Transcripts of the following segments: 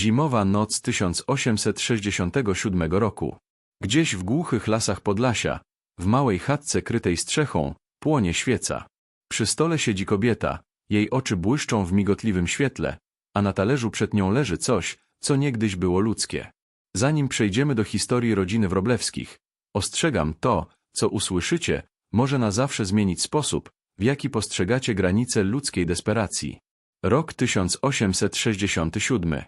Zimowa noc 1867 roku. Gdzieś w głuchych lasach Podlasia, w małej chatce krytej strzechą, płonie świeca. Przy stole siedzi kobieta, jej oczy błyszczą w migotliwym świetle, a na talerzu przed nią leży coś, co niegdyś było ludzkie. Zanim przejdziemy do historii rodziny Wroblewskich, ostrzegam to, co usłyszycie, może na zawsze zmienić sposób, w jaki postrzegacie granice ludzkiej desperacji. Rok 1867.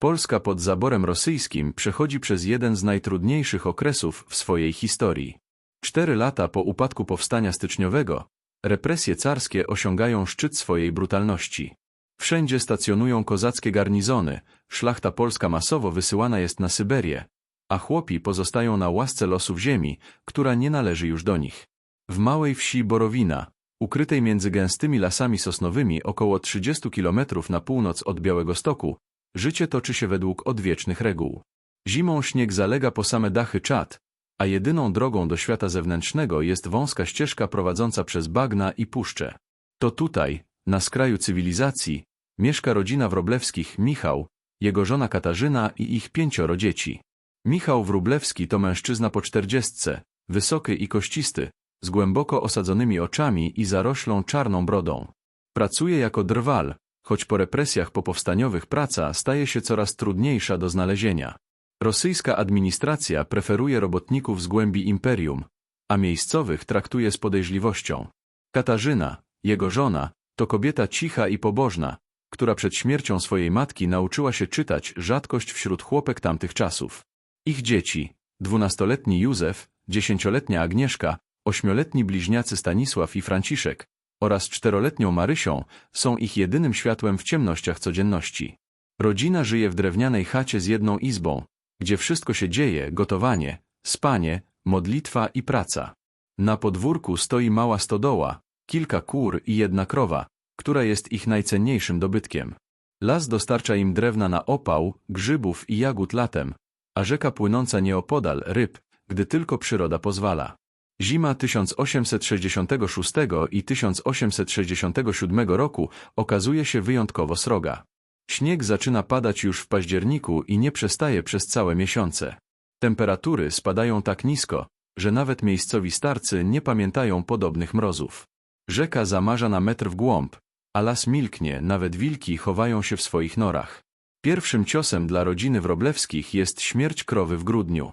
Polska pod zaborem rosyjskim przechodzi przez jeden z najtrudniejszych okresów w swojej historii. Cztery lata po upadku powstania styczniowego, represje carskie osiągają szczyt swojej brutalności. Wszędzie stacjonują kozackie garnizony, szlachta polska masowo wysyłana jest na Syberię, a chłopi pozostają na łasce losów ziemi, która nie należy już do nich. W małej wsi Borowina, ukrytej między gęstymi lasami sosnowymi około 30 kilometrów na północ od Białego Stoku, życie toczy się według odwiecznych reguł. Zimą śnieg zalega po same dachy czat, a jedyną drogą do świata zewnętrznego jest wąska ścieżka prowadząca przez bagna i puszcze. To tutaj, na skraju cywilizacji, mieszka rodzina Wroblewskich Michał, jego żona Katarzyna i ich pięcioro dzieci. Michał Wróblewski to mężczyzna po czterdziestce, wysoky i kościsty, z głęboko osadzonymi oczami i zaroślą czarną brodą. Pracuje jako drwal, choć po represjach popowstaniowych praca staje się coraz trudniejsza do znalezienia. Rosyjska administracja preferuje robotników z głębi imperium, a miejscowych traktuje z podejrzliwością. Katarzyna, jego żona, to kobieta cicha i pobożna, która przed śmiercią swojej matki nauczyła się czytać rzadkość wśród chłopek tamtych czasów. Ich dzieci, dwunastoletni Józef, dziesięcioletnia Agnieszka, ośmioletni bliźniacy Stanisław i Franciszek oraz czteroletnią Marysią są ich jedynym światłem w ciemnościach codzienności. Rodzina żyje w drewnianej chacie z jedną izbą, gdzie wszystko się dzieje, gotowanie, spanie, modlitwa i praca. Na podwórku stoi mała stodoła, kilka kur i jedna krowa, która jest ich najcenniejszym dobytkiem. Las dostarcza im drewna na opał, grzybów i jagód latem, a rzeka płynąca nieopodal ryb, gdy tylko przyroda pozwala. Zima 1866 i 1867 roku okazuje się wyjątkowo sroga. Śnieg zaczyna padać już w październiku i nie przestaje przez całe miesiące. Temperatury spadają tak nisko, że nawet miejscowi starcy nie pamiętają podobnych mrozów. Rzeka zamarza na metr w głąb, a las milknie, nawet wilki chowają się w swoich norach. Pierwszym ciosem dla rodziny Wroblewskich jest śmierć krowy w grudniu.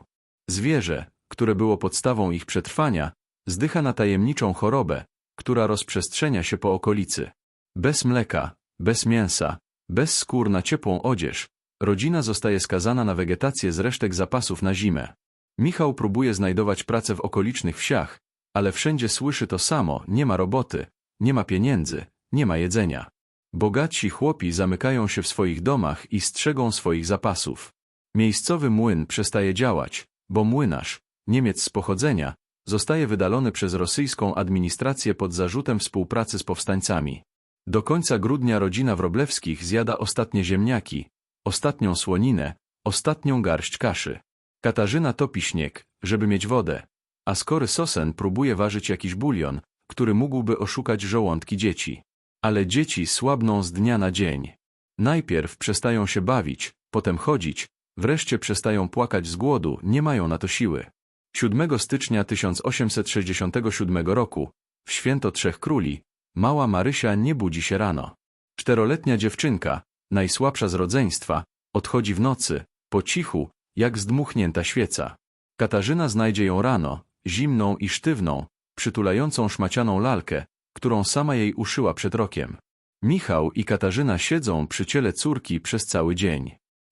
Zwierzę, które było podstawą ich przetrwania, zdycha na tajemniczą chorobę, która rozprzestrzenia się po okolicy. Bez mleka, bez mięsa, bez skór na ciepłą odzież, rodzina zostaje skazana na wegetację z resztek zapasów na zimę. Michał próbuje znajdować pracę w okolicznych wsiach, ale wszędzie słyszy to samo, nie ma roboty, nie ma pieniędzy, nie ma jedzenia. Bogaci chłopi zamykają się w swoich domach i strzegą swoich zapasów. Miejscowy młyn przestaje działać, bo młynarz, Niemiec z pochodzenia, zostaje wydalony przez rosyjską administrację pod zarzutem współpracy z powstańcami. Do końca grudnia rodzina Wroblewskich zjada ostatnie ziemniaki, ostatnią słoninę, ostatnią garść kaszy. Katarzyna topi śnieg, żeby mieć wodę, a skory sosen próbuje ważyć jakiś bulion, który mógłby oszukać żołądki dzieci. Ale dzieci słabną z dnia na dzień. Najpierw przestają się bawić, potem chodzić, wreszcie przestają płakać z głodu, nie mają na to siły. 7 stycznia 1867 roku, w święto Trzech Króli, mała Marysia nie budzi się rano. Czteroletnia dziewczynka, najsłabsza z rodzeństwa, odchodzi w nocy, po cichu, jak zdmuchnięta świeca. Katarzyna znajdzie ją rano, zimną i sztywną, przytulającą szmacianą lalkę, którą sama jej uszyła przed rokiem. Michał i Katarzyna siedzą przy ciele córki przez cały dzień.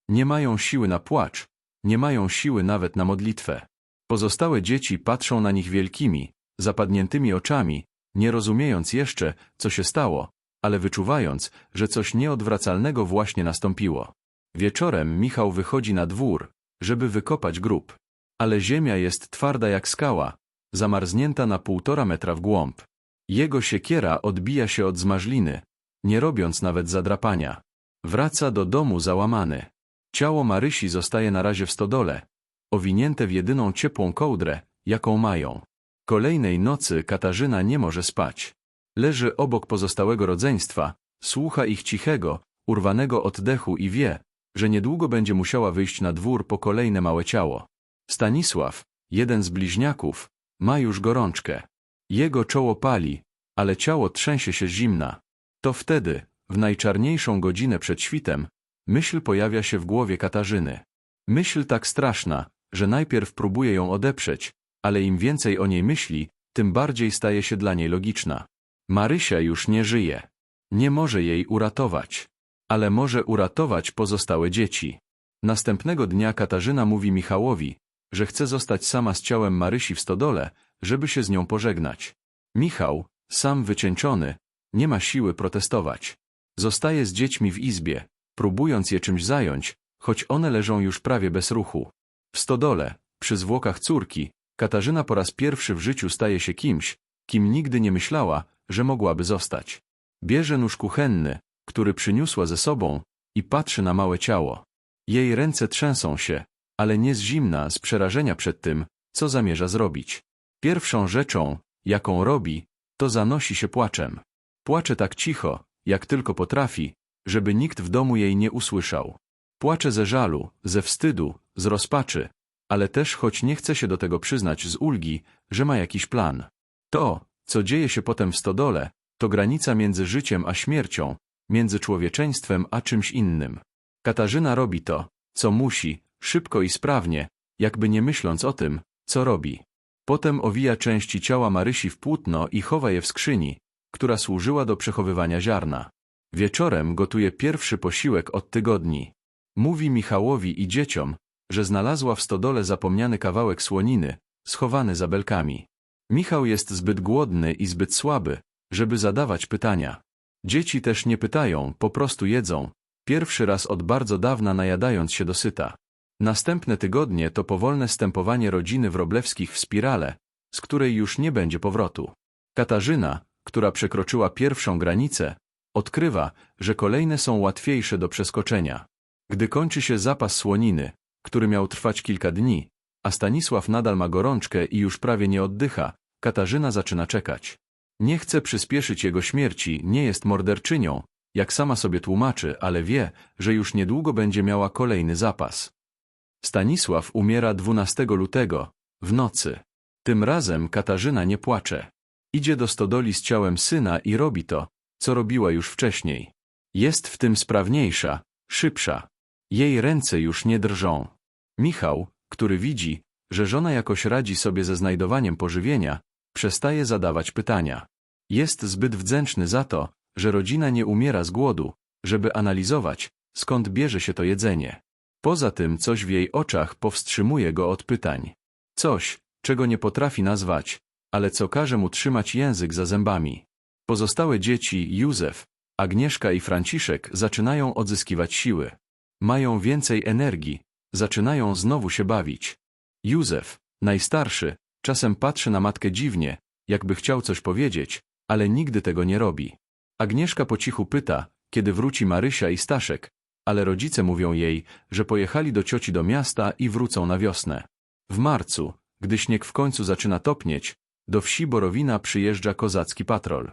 Nie mają siły na płacz, nie mają siły nawet na modlitwę. Pozostałe dzieci patrzą na nich wielkimi, zapadniętymi oczami, nie rozumiejąc jeszcze, co się stało, ale wyczuwając, że coś nieodwracalnego właśnie nastąpiło. Wieczorem Michał wychodzi na dwór, żeby wykopać grób. Ale ziemia jest twarda jak skała, zamarznięta na półtora metra w głąb. Jego siekiera odbija się od zmarzliny, nie robiąc nawet zadrapania. Wraca do domu załamany. Ciało Marysi zostaje na razie w stodole, owinięte w jedyną ciepłą kołdrę, jaką mają. Kolejnej nocy Katarzyna nie może spać. Leży obok pozostałego rodzeństwa, słucha ich cichego, urwanego oddechu i wie, że niedługo będzie musiała wyjść na dwór po kolejne małe ciało. Stanisław, jeden z bliźniaków, ma już gorączkę. Jego czoło pali, ale ciało trzęsie się zimna. To wtedy, w najczarniejszą godzinę przed świtem, myśl pojawia się w głowie Katarzyny. Myśl tak straszna, że najpierw próbuje ją odeprzeć, ale im więcej o niej myśli, tym bardziej staje się dla niej logiczna. Marysia już nie żyje. Nie może jej uratować. Ale może uratować pozostałe dzieci. Następnego dnia Katarzyna mówi Michałowi, że chce zostać sama z ciałem Marysi w stodole, żeby się z nią pożegnać. Michał, sam wycieńczony, nie ma siły protestować. Zostaje z dziećmi w izbie, próbując je czymś zająć, choć one leżą już prawie bez ruchu. W stodole, przy zwłokach córki, Katarzyna po raz pierwszy w życiu staje się kimś, kim nigdy nie myślała, że mogłaby zostać. Bierze nóż kuchenny, który przyniosła ze sobą, i patrzy na małe ciało. Jej ręce trzęsą się, ale nie z zimna, z przerażenia przed tym, co zamierza zrobić. Pierwszą rzeczą, jaką robi, to zanosi się płaczem. Płacze tak cicho, jak tylko potrafi, żeby nikt w domu jej nie usłyszał. Płacze ze żalu, ze wstydu, z rozpaczy, ale też choć nie chce się do tego przyznać z ulgi, że ma jakiś plan. To, co dzieje się potem w stodole, to granica między życiem a śmiercią, między człowieczeństwem a czymś innym. Katarzyna robi to, co musi, szybko i sprawnie, jakby nie myśląc o tym, co robi. Potem owija części ciała Marysi w płótno i chowa je w skrzyni, która służyła do przechowywania ziarna. Wieczorem gotuje pierwszy posiłek od tygodni. Mówi Michałowi i dzieciom, że znalazła w stodole zapomniany kawałek słoniny, schowany za belkami. Michał jest zbyt głodny i zbyt słaby, żeby zadawać pytania. Dzieci też nie pytają, po prostu jedzą, pierwszy raz od bardzo dawna najadając się dosyta. Następne tygodnie to powolne stępowanie rodziny Wroblewskich w spirale, z której już nie będzie powrotu. Katarzyna, która przekroczyła pierwszą granicę, odkrywa, że kolejne są łatwiejsze do przeskoczenia. Gdy kończy się zapas słoniny, który miał trwać kilka dni, a Stanisław nadal ma gorączkę i już prawie nie oddycha, Katarzyna zaczyna czekać. Nie chce przyspieszyć jego śmierci, nie jest morderczynią, jak sama sobie tłumaczy, ale wie, że już niedługo będzie miała kolejny zapas. Stanisław umiera 12 lutego, w nocy. Tym razem Katarzyna nie płacze. Idzie do stodoli z ciałem syna i robi to, co robiła już wcześniej. Jest w tym sprawniejsza, szybsza. Jej ręce już nie drżą. Michał, który widzi, że żona jakoś radzi sobie ze znajdowaniem pożywienia, przestaje zadawać pytania. Jest zbyt wdzięczny za to, że rodzina nie umiera z głodu, żeby analizować, skąd bierze się to jedzenie. Poza tym coś w jej oczach powstrzymuje go od pytań. Coś, czego nie potrafi nazwać, ale co każe mu trzymać język za zębami. Pozostałe dzieci, Józef, Agnieszka i Franciszek zaczynają odzyskiwać siły. Mają więcej energii, zaczynają znowu się bawić. Józef, najstarszy, czasem patrzy na matkę dziwnie, jakby chciał coś powiedzieć, ale nigdy tego nie robi. Agnieszka po cichu pyta, kiedy wróci Marysia i Staszek, ale rodzice mówią jej, że pojechali do cioci do miasta i wrócą na wiosnę. W marcu, gdy śnieg w końcu zaczyna topnieć, do wsi Borowina przyjeżdża kozacki patrol.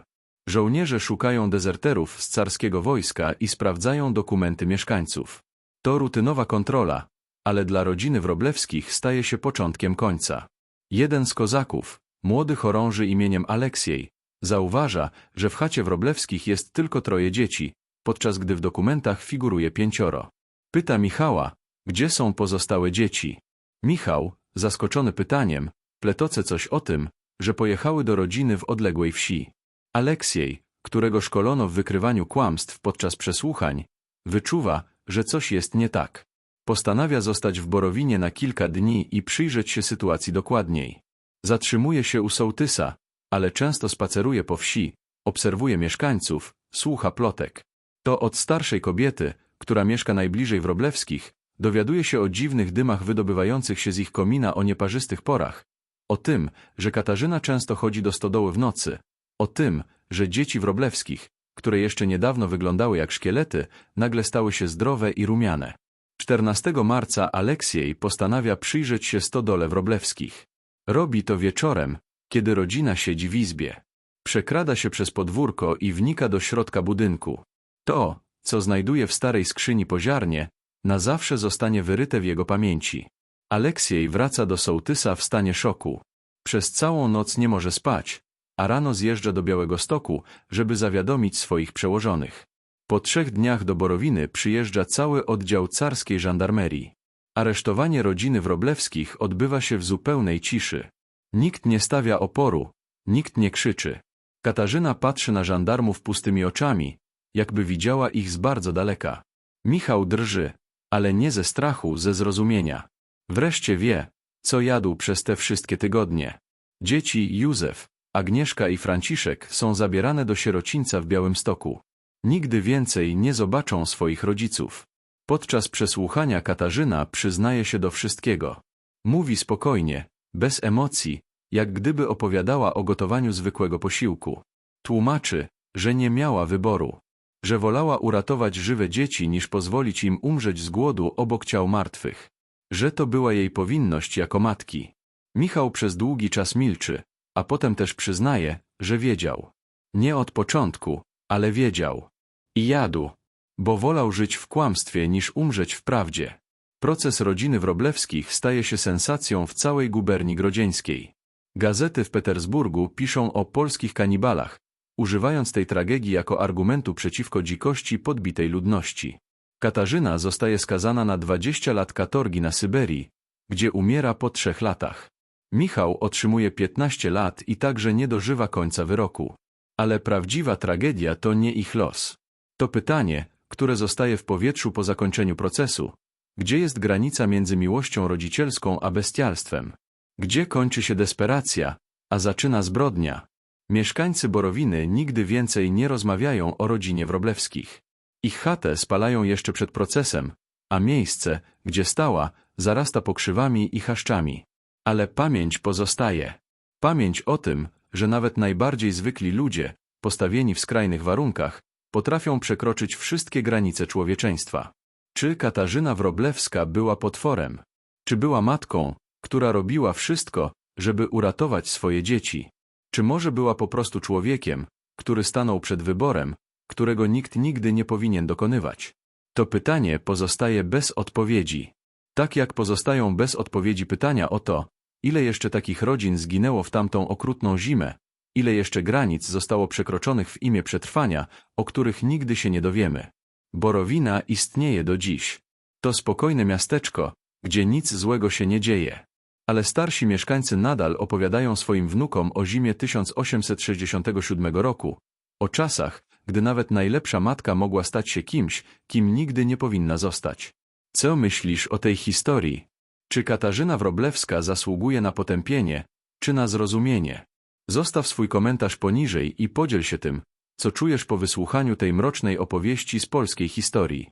Żołnierze szukają dezerterów z carskiego wojska i sprawdzają dokumenty mieszkańców. To rutynowa kontrola, ale dla rodziny Wroblewskich staje się początkiem końca. Jeden z kozaków, młody chorąży imieniem Aleksiej, zauważa, że w chacie Wroblewskich jest tylko troje dzieci, podczas gdy w dokumentach figuruje pięcioro. Pyta Michała, gdzie są pozostałe dzieci. Michał, zaskoczony pytaniem, pletoce coś o tym, że pojechały do rodziny w odległej wsi. Aleksiej, którego szkolono w wykrywaniu kłamstw podczas przesłuchań, wyczuwa, że coś jest nie tak. Postanawia zostać w Borowinie na kilka dni i przyjrzeć się sytuacji dokładniej. Zatrzymuje się u sołtysa, ale często spaceruje po wsi, obserwuje mieszkańców, słucha plotek. To od starszej kobiety, która mieszka najbliżej Wroblewskich, dowiaduje się o dziwnych dymach wydobywających się z ich komina o nieparzystych porach, o tym, że Katarzyna często chodzi do stodoły w nocy, o tym, że dzieci Wroblewskich, które jeszcze niedawno wyglądały jak szkielety, nagle stały się zdrowe i rumiane. 14 marca Aleksiej postanawia przyjrzeć się stodole Wroblewskich. Robi to wieczorem, kiedy rodzina siedzi w izbie. Przekrada się przez podwórko i wnika do środka budynku. To, co znajduje w starej skrzyni poziarnie, Na zawsze zostanie wyryte w jego pamięci. Aleksiej wraca do sołtysa w stanie szoku. Przez całą noc nie może spać, a rano zjeżdża do Białego Stoku, żeby zawiadomić swoich przełożonych. Po trzech dniach do Borowiny przyjeżdża cały oddział carskiej żandarmerii. Aresztowanie rodziny Wroblewskich odbywa się w zupełnej ciszy. Nikt nie stawia oporu, nikt nie krzyczy. Katarzyna patrzy na żandarmów pustymi oczami, jakby widziała ich z bardzo daleka. Michał drży, ale nie ze strachu, ze zrozumienia. Wreszcie wie, co jadł przez te wszystkie tygodnie. Dzieci Józef, Agnieszka i Franciszek są zabierane do sierocińca w Białymstoku. Nigdy więcej nie zobaczą swoich rodziców. Podczas przesłuchania Katarzyna przyznaje się do wszystkiego. Mówi spokojnie, bez emocji, jak gdyby opowiadała o gotowaniu zwykłego posiłku. Tłumaczy, że nie miała wyboru, że wolała uratować żywe dzieci niż pozwolić im umrzeć z głodu obok ciał martwych, że to była jej powinność jako matki. Michał przez długi czas milczy, a potem też przyznaje, że wiedział. Nie od początku, ale wiedział. I jadł, bo wolał żyć w kłamstwie niż umrzeć w prawdzie. Proces rodziny Wroblewskich staje się sensacją w całej guberni grodzieńskiej. Gazety w Petersburgu piszą o polskich kanibalach, używając tej tragedii jako argumentu przeciwko dzikości podbitej ludności. Katarzyna zostaje skazana na 20 lat katorgi na Syberii, gdzie umiera po trzech latach. Michał otrzymuje 15 lat i także nie dożywa końca wyroku. Ale prawdziwa tragedia to nie ich los. To pytanie, które zostaje w powietrzu po zakończeniu procesu. Gdzie jest granica między miłością rodzicielską a bestialstwem? Gdzie kończy się desperacja, a zaczyna zbrodnia? Mieszkańcy Borowiny nigdy więcej nie rozmawiają o rodzinie Wroblewskich. Ich chatę spalają jeszcze przed procesem, a miejsce, gdzie stała, zarasta pokrzywami i chaszczami. Ale pamięć pozostaje. Pamięć o tym, że nawet najbardziej zwykli ludzie, postawieni w skrajnych warunkach, potrafią przekroczyć wszystkie granice człowieczeństwa. Czy Katarzyna Wroblewska była potworem? Czy była matką, która robiła wszystko, żeby uratować swoje dzieci? Czy może była po prostu człowiekiem, który stanął przed wyborem, którego nikt nigdy nie powinien dokonywać? To pytanie pozostaje bez odpowiedzi. Tak jak pozostają bez odpowiedzi pytania o to, ile jeszcze takich rodzin zginęło w tamtą okrutną zimę, ile jeszcze granic zostało przekroczonych w imię przetrwania, o których nigdy się nie dowiemy. Borowina istnieje do dziś. To spokojne miasteczko, gdzie nic złego się nie dzieje. Ale starsi mieszkańcy nadal opowiadają swoim wnukom o zimie 1867 roku, o czasach, gdy nawet najlepsza matka mogła stać się kimś, kim nigdy nie powinna zostać. Co myślisz o tej historii? Czy Katarzyna Wroblewska zasługuje na potępienie, czy na zrozumienie? Zostaw swój komentarz poniżej i podziel się tym, co czujesz po wysłuchaniu tej mrocznej opowieści z polskiej historii.